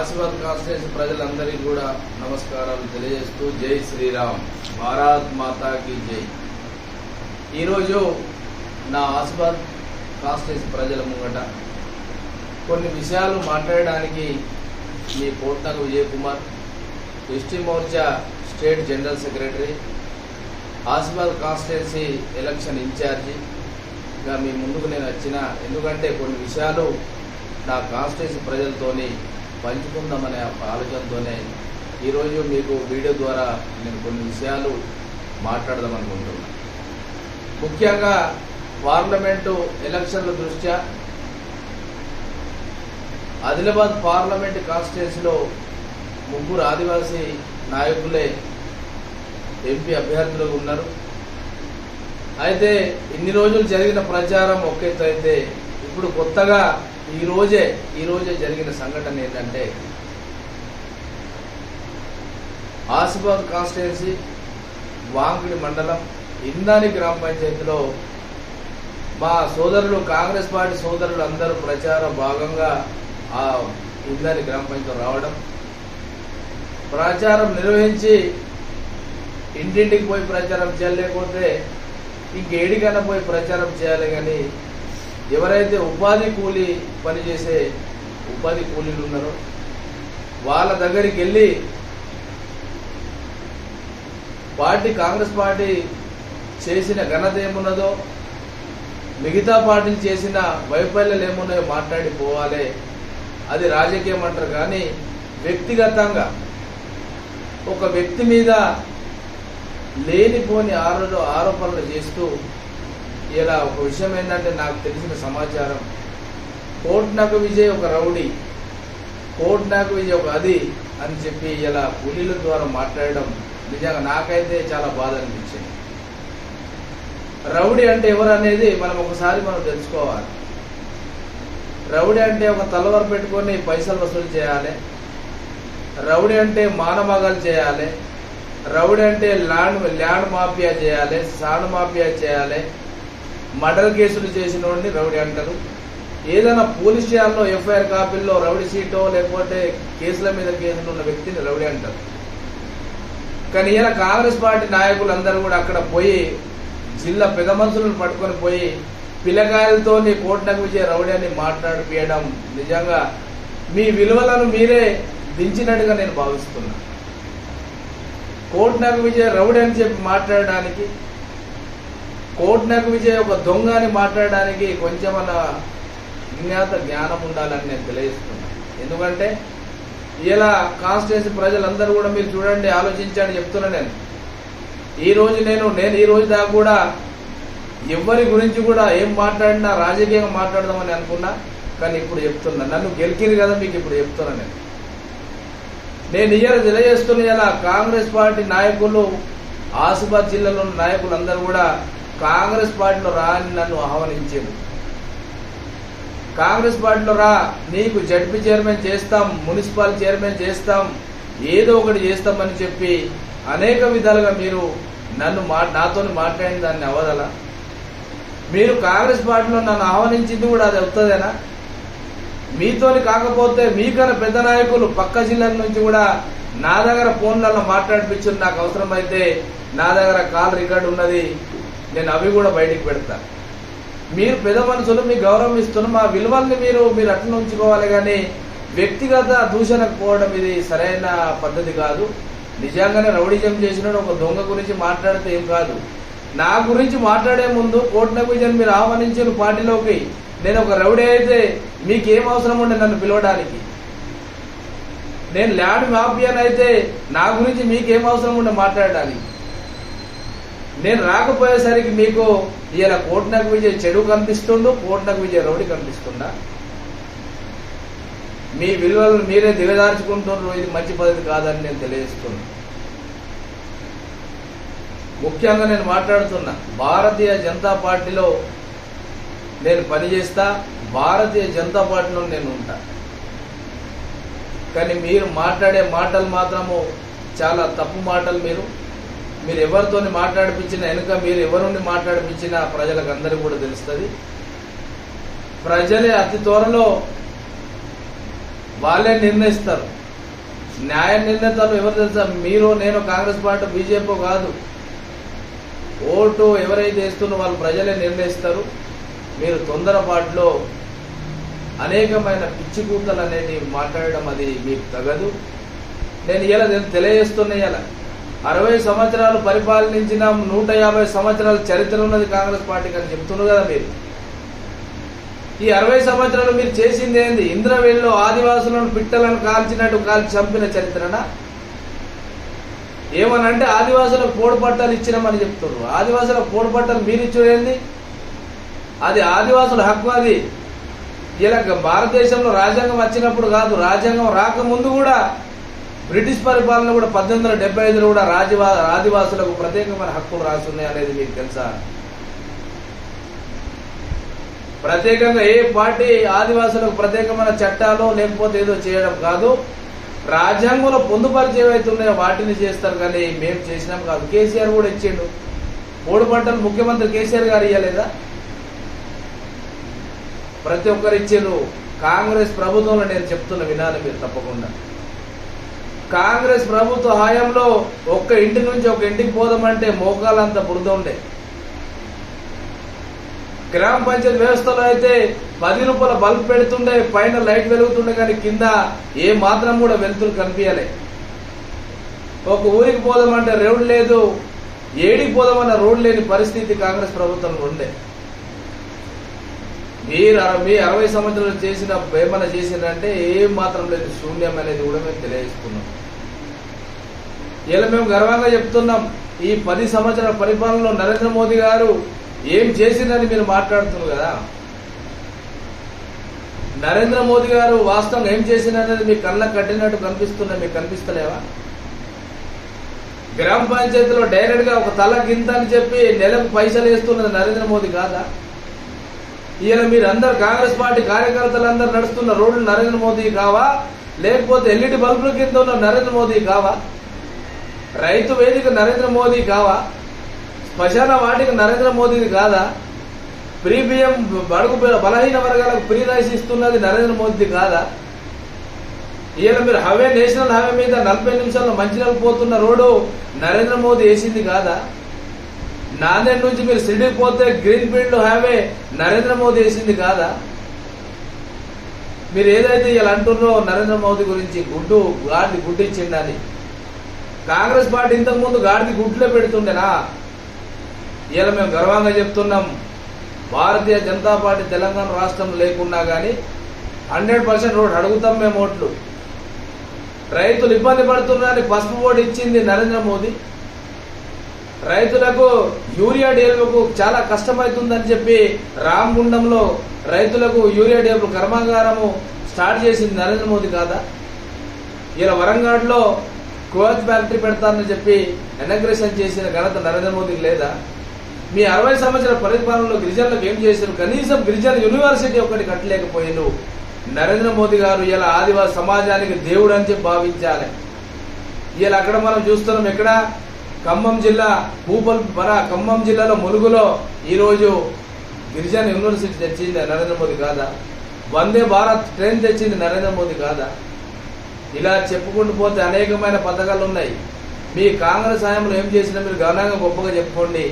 కాశీవాద్ constituency ప్రజలందరికీ కూడా నమస్కారాలు తెలియజేస్తూ జై శ్రీరామ్. భారత్ మాతాకి జై. ఈరోజు నా ఆశీర్వాద్ కాన్స్టిట్యూన్సీ ప్రజల ముంగట కొన్ని విషయాలు మాట్లాడడానికి మీ కోట్నకు Vijay Kumar ST Morcha state general secretary Asifabad constituency election ఇన్ఛార్జిగా మీ ముందుకు నేను వచ్చిన. ఎందుకంటే కొన్ని విషయాలు నా కాన్స్టిట్యున్సీ ప్రజలతోని పంచుకుందామనే ఆలోచనతోనే ఈరోజు మీకు వీడియో ద్వారా నేను కొన్ని విషయాలు మాట్లాడదాం అనుకుంటున్నాను ముఖ్యంగా పార్లమెంటు ఎలక్షన్ల దృష్ట్యా ఆదిలాబాద్ పార్లమెంట్ కాన్స్టిట్యున్సీలో ముగ్గురు ఆదివాసీ నాయకులే ఎంపీ అభ్యర్థులుగా ఉన్నారు. అయితే ఇన్ని రోజులు జరిగిన ప్రచారం ఒక అయితే ఇప్పుడు కొత్తగా ఈరోజే ఈరోజే ఈ రోజే జరిగిన సంఘటన ఏంటంటే ఆసిఫాబాద్ కాన్స్టిట్యున్సీ వాంగిడి మండలం ఇందాని గ్రామ పంచాయతీలో మా సోదరులు కాంగ్రెస్ పార్టీ సోదరులు అందరూ ప్రచార భాగంగా ఆ ఇందాని గ్రామ పంచాయతీ రావడం ప్రచారం నిర్వహించి ఇంటింటికి పోయి ప్రచారం చేయలేకపోతే ఇంకేడికైనా పోయి ప్రచారం చేయాలి కానీ ఎవరైతే ఉపాధి కూలీ పనిచేసే ఉపాధి కూలీలు ఉన్నారో వాళ్ళ దగ్గరికి వెళ్ళి పార్టీ కాంగ్రెస్ పార్టీ చేసిన ఘనత ఏమున్నదో మిగతా పార్టీలు చేసిన వైఫల్యాలు ఏమున్నాయో మాట్లాడి పోవాలి. అది రాజకీయం అంటారు కానీ వ్యక్తిగతంగా ఒక వ్యక్తి మీద లేనిపోని ఆరో ఆరోపణలు చేస్తూ ఇలా ఒక విషయం ఏంటంటే నాకు తెలిసిన సమాచారం. కోట్నకు విజయ్ ఒక రౌడీ. కోట్నకు విజయ్ ఒక అది అని చెప్పి ఇలా పులీల ద్వారా మాట్లాడడం నిజంగా నాకైతే చాలా బాధ అనిపించింది. రౌడీ అంటే ఎవరు అనేది మనం ఒకసారి మనం తెలుసుకోవాలి. రౌడీ అంటే ఒక తలవారు పెట్టుకొని పైసలు వసూలు చేయాలి. రౌడీ అంటే మానమగాలు చేయాలి. రౌడీ అంటే ల్యాండ్ ల్యాండ్ మాఫియా చేయాలి సాండ్ మాఫియా చేయాలి. మర్డర్ కేసులు చేసిన వాడిని రౌడీ అంటారు. ఏదైనా పోలీస్ స్టేషన్లో ఎఫ్ఐఆర్ కాపీల్లో రౌడీ సీటో లేకపోతే కేసుల మీద కేసులు ఉన్న వ్యక్తిని రౌడీ అంటారు. కానీ ఈయన కాంగ్రెస్ పార్టీ నాయకులు అందరూ కూడా అక్కడ పోయి జిల్లా పెద్ద మనుషులను పట్టుకొని పోయి పిల్లకాయలతో కోట్నకు విజయ రౌడీ అని మాట్లాడిపియడం నిజంగా మీ విలువలను మీరే దించినట్టుగా నేను భావిస్తున్నా. కోట్నకు విజయ రౌడీ అని చెప్పి మాట్లాడడానికి కోట్నకు విజయ్ ఒక దొంగ అని మాట్లాడడానికి కొంచెమన్నా జ్ఞాత జ్ఞానం ఉండాలని నేను తెలియజేస్తున్నా. ఎందుకంటే ఇలా కాన్స్టిట్యూన్సీ ప్రజలందరూ కూడా మీరు చూడండి ఆలోచించండి చెప్తున్నా నేను. ఈ రోజు నేను నేను ఈ రోజు దాకా కూడా ఎవరి గురించి కూడా ఏం మాట్లాడినా రాజకీయంగా మాట్లాడదామని అనుకున్నా కానీ ఇప్పుడు చెప్తున్నా. నన్ను గెలికిరు కదా మీకు ఇప్పుడు చెప్తున్నా నేను. నేను ఇయ్యాల తెలియజేస్తున్న ఇలా కాంగ్రెస్ పార్టీ నాయకులు ఆసిఫాబాద్ జిల్లాలో ఉన్న నాయకులందరూ కూడా కాంగ్రెస్ పార్టీలో రా అని నన్ను ఆహ్వానించాడు కాంగ్రెస్ పార్టీలో రా నీకు జడ్పీ చైర్మన్ చేస్తాం మున్సిపల్ చైర్మన్ చేస్తాం ఏదో ఒకటి చేస్తామని చెప్పి అనేక విధాలుగా మీరు నన్ను మా నాతో మాట్లాడిన దాన్ని అవదల? మీరు కాంగ్రెస్ పార్టీలో నన్ను ఆహ్వానించింది కూడా అది అవుతుందేనా మీతోని కాకపోతే మీకన్నా పెద్ద నాయకులు పక్క జిల్లాల నుంచి కూడా నా దగ్గర ఫోన్లలో మాట్లాడిపించింది నాకు అవసరమైతే నా దగ్గర కాల్ రికార్డు ఉన్నది. నేను అవి కూడా బయటికి పెడతా. మీరు పెద్ద మనుషులు మీకు గౌరవం ఇస్తున్న మా విలువల్ని మీరు మీరు అట్లా ఉంచుకోవాలి కానీ వ్యక్తిగత దూషణకు పోవడం ఇది సరైన పద్ధతి కాదు. నిజంగానే రౌడిజం చేసిన ఒక దొంగ గురించి మాట్లాడితే ఏం కాదు. నా గురించి మాట్లాడే ముందు కోట్న విజయన్ మీరు ఆహ్వానించిన పార్టీలోకి. నేను ఒక రౌడీ అయితే మీకేం అవసరం ఉండే నన్ను పిలవడానికి? నేను ల్యాండ్ మాఫియాన్ అయితే నా గురించి మీకేం అవసరం ఉండే మాట్లాడడానికి? నేను రాకపోయేసరికి మీకు ఇలా కోట్నకు విజయ్ చెడు కనిపిస్తుండు కోట్నకు విజయ్ రౌడీ కనిపిస్తుందా మీ విలువలను మీరే దిగదార్చుకుంటున్నారు ఇది మంచి పద్ధతి కాదని నేను తెలియజేస్తున్నా ముఖ్యంగా నేను మాట్లాడుతున్నా భారతీయ జనతా పార్టీలో నేను పనిచేస్తా భారతీయ జనతా పార్టీలో నేను ఉంటా. కానీ మీరు మాట్లాడే మాటలు మాత్రము చాలా తప్పు మాటలు మీరు. మీరు ఎవరితోని మాట్లాడిపించిన వెనుక మీరు ఎవరుండి మాట్లాడిపించిన ప్రజలకు అందరికీ కూడా తెలుస్తుంది. ప్రజలే అతి త్వరలో వాళ్ళే నిర్ణయిస్తారు. న్యాయ నిర్ణేతలు ఎవరు తెలుసా? మీరు నేను కాంగ్రెస్ పార్టీ బీజేపీ కాదు. ఓటు ఎవరైతే వేస్తున్నో వాళ్ళు ప్రజలే నిర్ణయిస్తారు. మీరు తొందరపాటులో అనేకమైన పిచ్చి కూతలు అనేది మాట్లాడడం అది మీకు తగదు. నేను ఇలా తెలియజేస్తున్నా ఇలా అరవై సంవత్సరాలు పరిపాలించిన నూట యాభై సంవత్సరాల చరిత్ర ఉన్నది కాంగ్రెస్ పార్టీకి అని చెప్తున్నారు కదా మీరు. ఈ అరవై సంవత్సరాలు మీరు చేసింది ఏంది? ఇంద్రవేలిలో ఆదివాసులను పిట్టలను కాల్చినట్టు కాల్చి చంపిన చరిత్రనా? ఏమనంటే ఆదివాసులకు పోడుపట్టాలు ఇచ్చినామని చెప్తున్నారు. ఆదివాసులకు పోడుపట్టాలు మీరు ఇచ్చేది అది ఆదివాసుల హక్కు అది. ఇలా భారతదేశంలో రాజ్యాంగం వచ్చినప్పుడు కాదు రాజ్యాంగం రాకముందు కూడా బ్రిటిష్ పరిపాలన కూడా పద్దెనిమిది వందల డెబ్బై ఐదులో కూడా రాజవా ఆదివాసులకు ప్రత్యేకమైన హక్కులు రాస్తున్నాయి అనేది మీకు తెలుసా? ప్రత్యేకంగా ఏ పార్టీ ఆదివాసులకు ప్రత్యేకమైన చట్టాలు లేకపోతే ఏదో చేయడం కాదు. రాజ్యాంగంలో పొందుపరిచి ఏవైతున్నాయో వాటిని చేస్తారు కానీ మేము చేసినాం కాదు. కేసీఆర్ కూడా ఇచ్చిండు. మూడు పంటలు ముఖ్యమంత్రి కేసీఆర్ గారు ఇవ్వలేదా ప్రతి ఒక్కరు ఇచ్చారు కాంగ్రెస్ ప్రభుత్వంలో నేను చెప్తున్న వినాలి మీరు తప్పకుండా. కాంగ్రెస్ ప్రభుత్వ హయాంలో ఒక్క ఇంటి నుంచి ఒక ఇంటికి పోదామంటే మోకాలంత బురద ఉండే. గ్రామ పంచాయతీ వ్యవస్థలో అయితే పది రూపాయల బల్బ్ పెడుతుండే పైన లైట్ వెలుగుతుండే కానీ కింద ఏ మాత్రం కూడా వెలుతురు కనిపించలే. ఒక ఊరికి పోదామంటే రోడ్ లేదు ఏడికి పోదామన్న రోడ్ లేని పరిస్థితి కాంగ్రెస్ ప్రభుత్వంలో ఉండే. మీరు మీ అరవై సంవత్సరాలు చేసిన ఏమన్నా చేసిందంటే ఏం మాత్రం లేదు శూన్యం అనేది కూడా మేము తెలియజేస్తున్నాం ఇలా మేము గర్వంగా చెప్తున్నాం ఈ పది సంవత్సరాల పరిపాలనలో నరేంద్ర మోదీ గారు ఏం చేసిందని మీరు మాట్లాడుతున్నారు కదా. నరేంద్ర మోదీ గారు వాస్తవంగా ఏం చేసిందనేది మీ కళ్ళకు కట్టినట్టు కనిపిస్తున్నా మీకు కనిపిస్తలేవా? గ్రామ పంచాయతీలో డైరెక్ట్గా ఒక తల గింత అని చెప్పి నెలకు పైసలు వేస్తున్నది నరేంద్ర మోదీ కాదా? ఈయన మీరందరు కాంగ్రెస్ పార్టీ కార్యకర్తలందరూ నడుస్తున్న రోడ్లు నరేంద్ర మోదీ కావా? లేకపోతే ఎల్ఈడి బల్బుల కింద ఉన్న నరేంద్ర మోదీ కావా? రైతు వేదిక నరేంద్ర మోదీ కావా? శ్మశాన వాటికి నరేంద్ర మోదీది కాదా? ప్రీ బియ్యం బడుగు బలహీన వర్గాలకు ప్రీ రైస్ ఇస్తున్నది నరేంద్ర మోదీ కాదా? ఈయన మీరు హవే నేషనల్ హవే మీద నలభై నిమిషాల్లో మంచిర్యాల పోతున్న రోడ్డు నరేంద్ర మోదీ వేసింది కాదా? నాందేడ్ నుంచి మీరు సిటీకి పోతే green field highway Narendra Modi వేసింది కాదా? మీరు ఏదైతే ఇలా అంటున్నారో నరేంద్ర మోదీ గురించి గుడ్డు గాడిది గుడ్డు ఇచ్చిండని కాంగ్రెస్ పార్టీ ఇంతకుముందు గాడిది గుడ్లే పెడుతుండేనా? ఇలా మేము గర్వంగా చెప్తున్నాం. భారతీయ జనతా పార్టీ తెలంగాణ రాష్ట్రం లేకున్నా కానీ హండ్రెడ్ పర్సెంట్ రోడ్ అడుగుతాం మేము ఓట్లు. రైతులు ఇబ్బంది పడుతున్నారని పసుపు ఓటు ఇచ్చింది నరేంద్ర మోదీ. రైతులకు యూరియా డేలకు చాలా కష్టమవుతుందని చెప్పి రామగుండంలో రైతులకు యూరియా డేబుల కర్మాగారము స్టార్ట్ చేసింది నరేంద్ర మోదీ కాదా? ఇలా వరంగల్లో కోచ్ ఫ్యాక్టరీ పెడతానని చెప్పి ఎనగ్రేషన్ చేసిన ఘనత నరేంద్ర మోదీకి లేదా? మీ అరవై సంవత్సరాల పరిపాలనలో గిరిజనులకు ఏం చేశారు? కనీసం గిరిజన యూనివర్సిటీ ఒకటి కట్టలేకపోయారు నరేంద్ర మోదీ గారు ఇలా ఆదివాసి సమాజానికి దేవుడు అని చెప్పి భావించాలి. ఇలా అక్కడ మనం చూస్తున్నాం ఎక్కడ? ఖమ్మం జిల్లా భూపల్ పర ఖమ్మం జిల్లాలో ములుగులో ఈరోజు గిరిజన యూనివర్సిటీ తెచ్చింది నరేంద్ర మోదీ కాదా వందే భారత్ ట్రైన్ తెచ్చింది నరేంద్ర మోదీ కాదా ఇలా చెప్పుకుంటూ పోతే అనేకమైన పథకాలు ఉన్నాయి. మీ కాంగ్రెస్ హయాంలో ఏం చేసినా మీరు ఘనంగా గొప్పగా చెప్పుకోండి.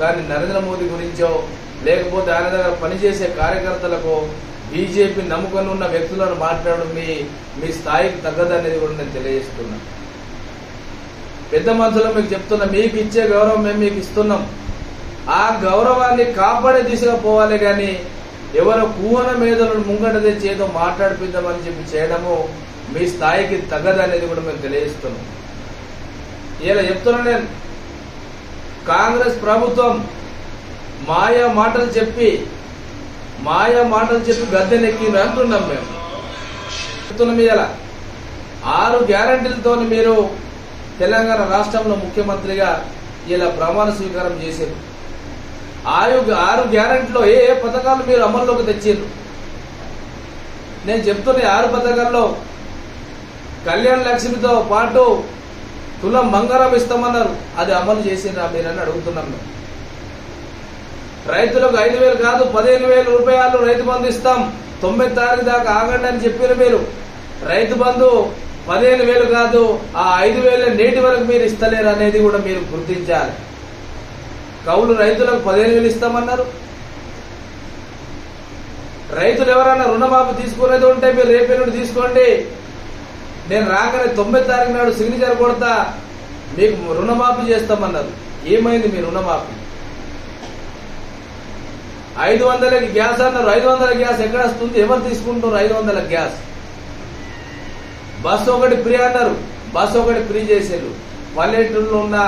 కానీ నరేంద్ర మోదీ గురించో లేకపోతే ఆయన దగ్గర పనిచేసే కార్యకర్తలకు బీజేపీ నమ్ముకొని ఉన్న వ్యక్తులను మాట్లాడడం మీ మీ స్థాయికి తగ్గదనేది కూడా నేను తెలియజేస్తున్నాను పెద్ద మనుషులు మీకు చెప్తున్నా మీకు ఇచ్చే గౌరవం మేము మీకు ఇస్తున్నాం. ఆ గౌరవాన్ని కాపాడే దిశగా పోవాలి కానీ ఎవరో కూహన మేధలను ముంగట తెచ్చి ఏదో మాట్లాడిపిద్దామని చెప్పి చేయడము మీ స్థాయికి తగ్గదనేది కూడా మేము తెలియజేస్తున్నాం. ఇలా చెప్తున్నా నేను కాంగ్రెస్ ప్రభుత్వం మాయా మాటలు చెప్పి మాయా మాటలు చెప్పి గద్దెనెక్కి అంటున్నాం మేము. చెప్తున్నాం ఇలా ఆరు గ్యారంటీలతో మీరు తెలంగాణ రాష్ట్రంలో ముఖ్యమంత్రిగా ఇలా ప్రమాణ స్వీకారం చేశారు. ఆయు ఆరు గ్యారంటీలో ఏ ఏ పథకాలు మీరు అమల్లోకి తెచ్చారు? నేను చెప్తున్న ఆరు పథకాల్లో కళ్యాణ లక్ష్మితో పాటు తులం బంగారం ఇస్తామన్నారు. అది అమలు చేసిండ్రా మీరని అడుగుతున్నాం మేము రైతులకు ఐదు వేలు కాదు పదిహేను వేల రూపాయలు రైతు బంధు ఇస్తాం. తొమ్మిది తారీఖు దాకా ఆగండి అని చెప్పారు మీరు. రైతు బంధు పదిహేను వేలు కాదు ఆ ఐదు వేల నేటి వరకు మీరు ఇస్తలేరు అనేది కూడా మీరు గుర్తించాలి. కౌలు రైతులకు పదిహేను వేలు ఇస్తామన్నారు. రైతులు ఎవరైనా రుణమాఫీ తీసుకునేది ఉంటే మీరు రేపే తీసుకోండి. నేను రాగానే తొమ్మిది తారీఖు నాడు సిగ్నేచర్ కొడతా మీకు రుణమాఫీ చేస్తామన్నారు. ఏమైంది మీ రుణమాఫీ? ఐదు వందలకి గ్యాస్ అన్నారు. ఐదు వందల గ్యాస్ ఎక్కడ వస్తుంది? ఎవరు తీసుకుంటున్నారు ఐదు వందల గ్యాస్? బస్సు ఒకటి ఫ్రీ అన్నారు. బస్సు ఒకటి ఫ్రీ చేసేళ్ళు పల్లెటూరులో ఉన్న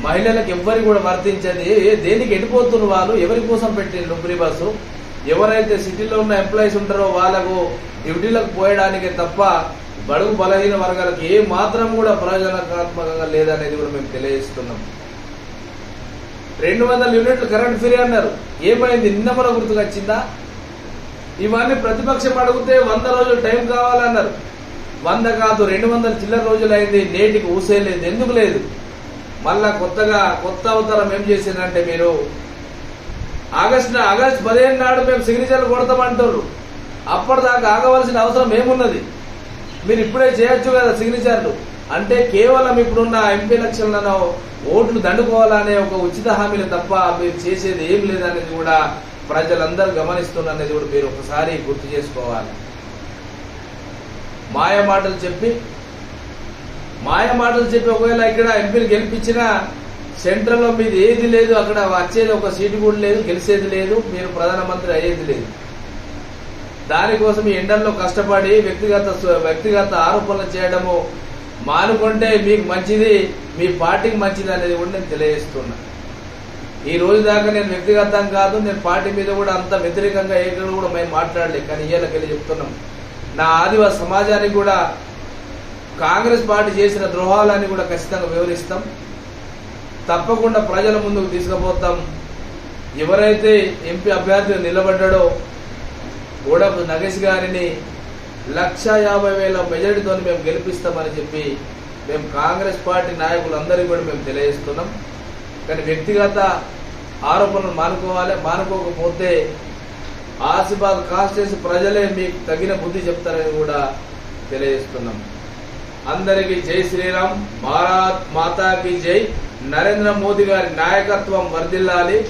మహిళలకు ఎవ్వరికి కూడా వర్తించదు. దేనికి వెళ్ళిపోతున్నారు వాళ్ళు? ఎవరి కోసం పెట్టిండ్రు ఫ్రీ బస్సు? ఎవరైతే సిటీలో ఉన్న ఎంప్లాయీస్ ఉంటారో వాళ్ళకు డ్యూటీలకు పోయడానికి తప్ప బడుగు బలహీన వర్గాలకు ఏ మాత్రం కూడా ప్రయోజనకాత్మకంగా లేదనేది కూడా మేము తెలియజేస్తున్నాం. రెండు వందల యూనిట్లు కరెంట్ ఫ్రీ అన్నారు. ఏమైంది? నిన్న మన గుర్తుకొచ్చిందా? ఇవన్నీ ప్రతిపక్షం అడిగితే వంద రోజులు టైం కావాలన్నారు. వంద కాదు రెండు వందల చిల్లర రోజులైంది నేటికి ఊసే లేదు ఎందుకు లేదు? మళ్ళా కొత్తగా కొత్త అవతారం ఏం చేసిందంటే మీరు? ఆగస్టు ఆగస్టు పదిహేను నాడు మేము సిగ్నేచర్లు కొడతామంటారు. అప్పటిదాకా ఆగవలసిన అవసరం ఏమున్నది? మీరు ఇప్పుడే చేయొచ్చు కదా సిగ్నేచర్లు. అంటే కేవలం ఇప్పుడున్న ఎంపీ ఎలక్షన్లలో ఓట్లు దండుకోవాలనే ఒక ఉచిత హామీలు తప్ప మీరు చేసేది ఏం లేదనేది కూడా ప్రజలందరూ గమనిస్తున్నది కూడా మీరు ఒకసారి గుర్తు చేసుకోవాలి. మాయ మాటలు చెప్పి మాయ మాటలు చెప్పి ఒకవేళ ఇక్కడ ఎంపీలు గెలిపించినా సెంట్రల్లో మీది ఏది లేదు అక్కడ వచ్చేది ఒక సీటు కూడా లేదు గెలిచేది లేదు మీరు ప్రధానమంత్రి అయ్యేది లేదు. దానికోసం ఈ ఎండల్లో కష్టపడి వ్యక్తిగత వ్యక్తిగత ఆరోపణలు చేయడము మానుకుంటే మీకు మంచిది మీ పార్టీకి మంచిది అనేది కూడా నేను తెలియజేస్తున్నా. ఈ రోజు దాకా నేను వ్యక్తిగతం కాదు నేను పార్టీ మీద కూడా అంత వ్యతిరేకంగా ఏ కూడా మేము మాట్లాడలేదు కానీ ఇయ్యాలకెళ్ళి చెప్తున్నాం. నా ఆదివాసి సమాజానికి కూడా కాంగ్రెస్ పార్టీ చేసిన ద్రోహాలని కూడా ఖచ్చితంగా వివరిస్తాం. తప్పకుండా ప్రజల ముందుకు తీసుకుపోతాం. ఎవరైతే ఎంపీ అభ్యర్థి నిలబడ్డాడో గూడపు నగేష్ గారిని లక్ష యాభై వేల మెజారిటీతో మేము గెలిపిస్తామని చెప్పి మేము కాంగ్రెస్ పార్టీ నాయకులందరికీ కూడా మేము తెలియజేస్తున్నాం. కానీ వ్యక్తిగత ఆరోపణలు మానుకోవాలి మానుకోకపోతే ఆశీర్వాద కాస్ట్ చేసి ప్రజలే మీకు తగిన బుద్ధి చెప్తారని కూడా తెలియజేస్తున్నాం. అందరికీ జై శ్రీరామ్. భారత్ మాతాకి జై. నరేంద్ర మోదీ గారి నాయకత్వం వర్ధిల్లాలి.